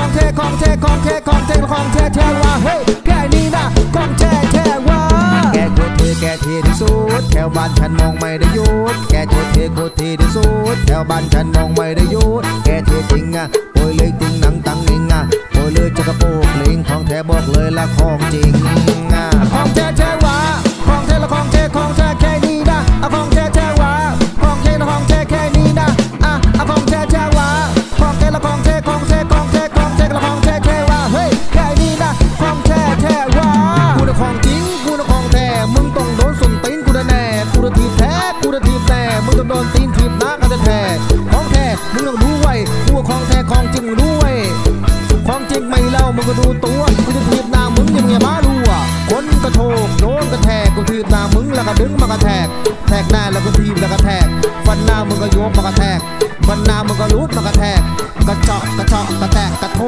ของแท้ของแท้ของแท้ของแท้แท้ว่าเฮ้ยแค่นี้นะของแท้แท้ว่าแกโคตรเทแกเทที่สุดแถวบ้านฉันมองไม่ได้หยุดแกโคตรเทโคตรเทที่สุดแถวบ้านฉันมองไม่ได้หยุดแกเทจริงอะโอยเลยติงหนังตังนิงอะโอยเลยจะกระโปงลิงของแท้บอกเลยละของจริงอะของแท้แท้ จริงไม่เล่ามึงก็ดูตัวกูจะถีบหน้ามึงยังไงบ้ารัวคนกระโถกโดนกระแทกกูถีบหน้ามึงแล้วก็ดึงมากระแทก แทกหน้าแล้วก็ทีบแล้วก็แทก ฟันหน้ามึงก็โยกมากระแทกฟันหน้ามึงก็รูดมากระแทก กระเจาะกระเจาะกระแทกกระโถ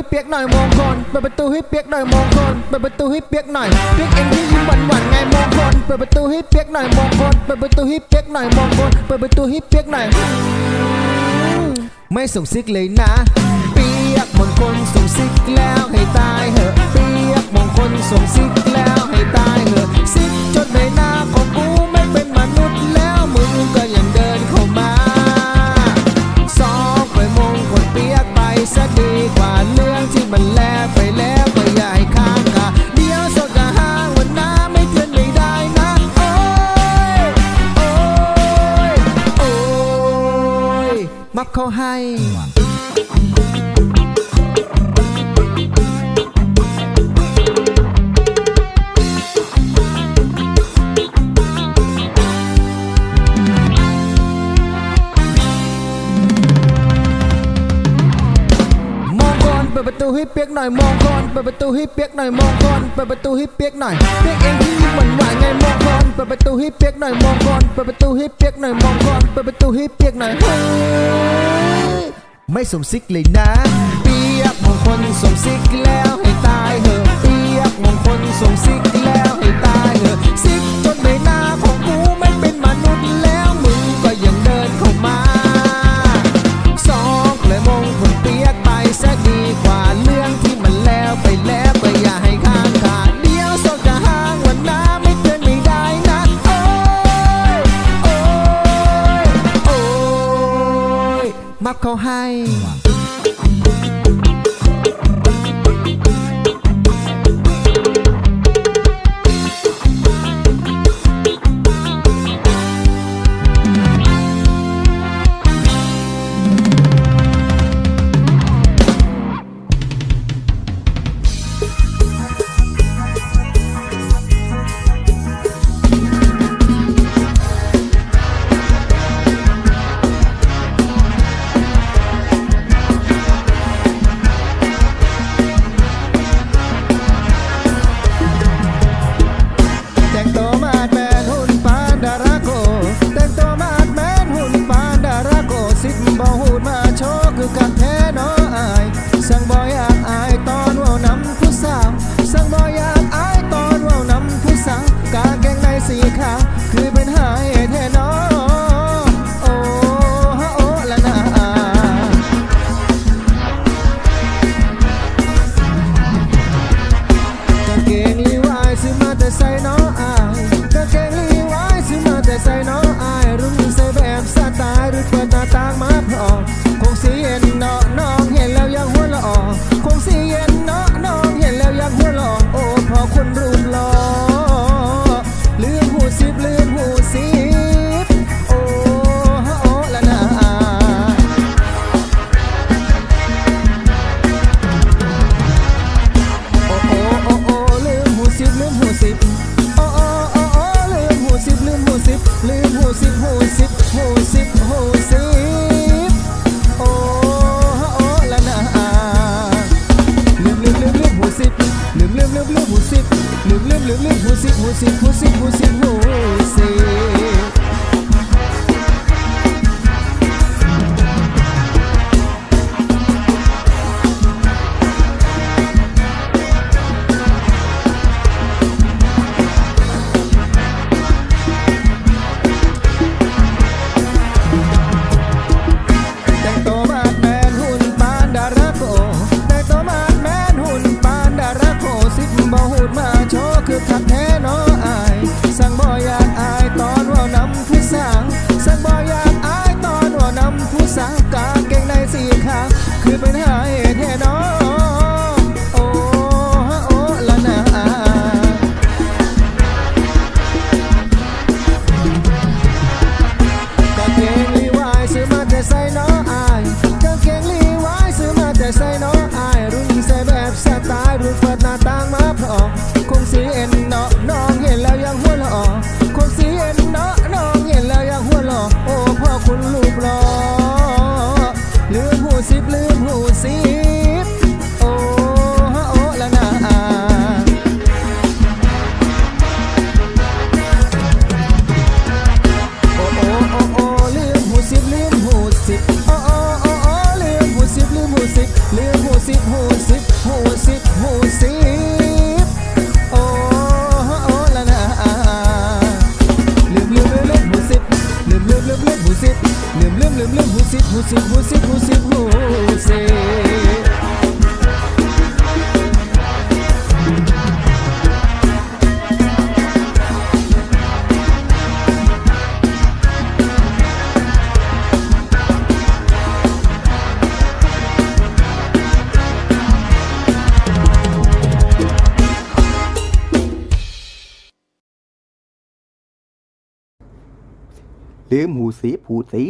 ให้เปียกหน่อยมงคลเปิดประตูให้เปียกหน่อยมงคลเปิดประตูให้เปียกหน่อยเปียกเองที่ยิ้มหวานหวานๆไงมงคลเปิดประตูให้เปียกหน่อยมงคลเปิดประตูให้เปียกหน่อยมงคลเปิดประตูให้เปียกหน่อยไม่ส่งซิกเลยนะ เปียกมงคลส่งซิกแล้วให้ตายเหอะ เปียกมงคลส่งซิกแล้วให้ตายเหอะ มักเขาให้ ประตูให้เปียกหน่อยมองก่อนเปิดประตูให้เปียกหน่อยมองก่อนเปิดประตูให้เปียกหน่อยเปียกเองที่เหมือนหวานไงมองก่อนเปิดประตูให้เปียกหน่อยมองก่อนเปิดประตูให้เปียกหน่อยมองก่อนเปิดประตูให้เปียกหน่อยเฮ้ยไม่สมซิกเลยนะเปียกมองคนสมซิกแล้วให้ตายเหอะเปียกมองคนสมซิก ยมับเขาให้ ลืมลืมลืมหูสิบลืมลืมลืมลืมหูสิบหูสิบหูสิบหูสิบหูสิบ ลืมหูสีผูสี